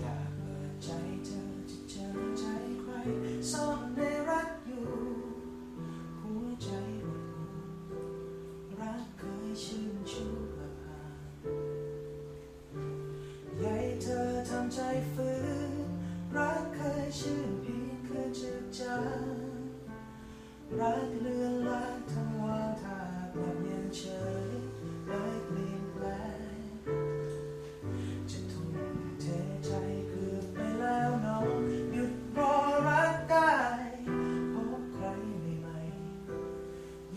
อยากเปิดใจเธอจะเจอใจใครซ่อนในรักอยู่ หัวใจหดหูรักเคยชื่นชูละพาใหญ่เธอทำใจฝืนรักเคยชื่นเพียงเคยจืดจางรักเลือน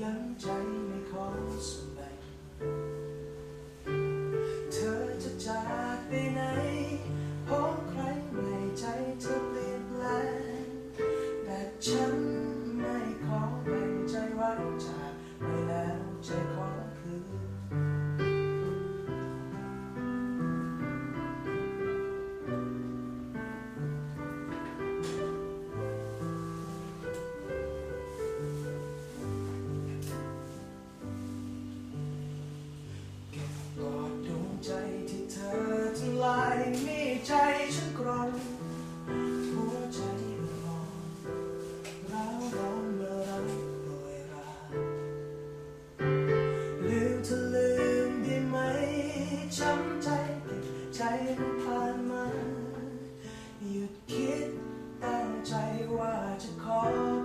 น้ำใจไม่ขอส่ง ผ่านมาหยุดคิดตั้งใจว่าจะขอ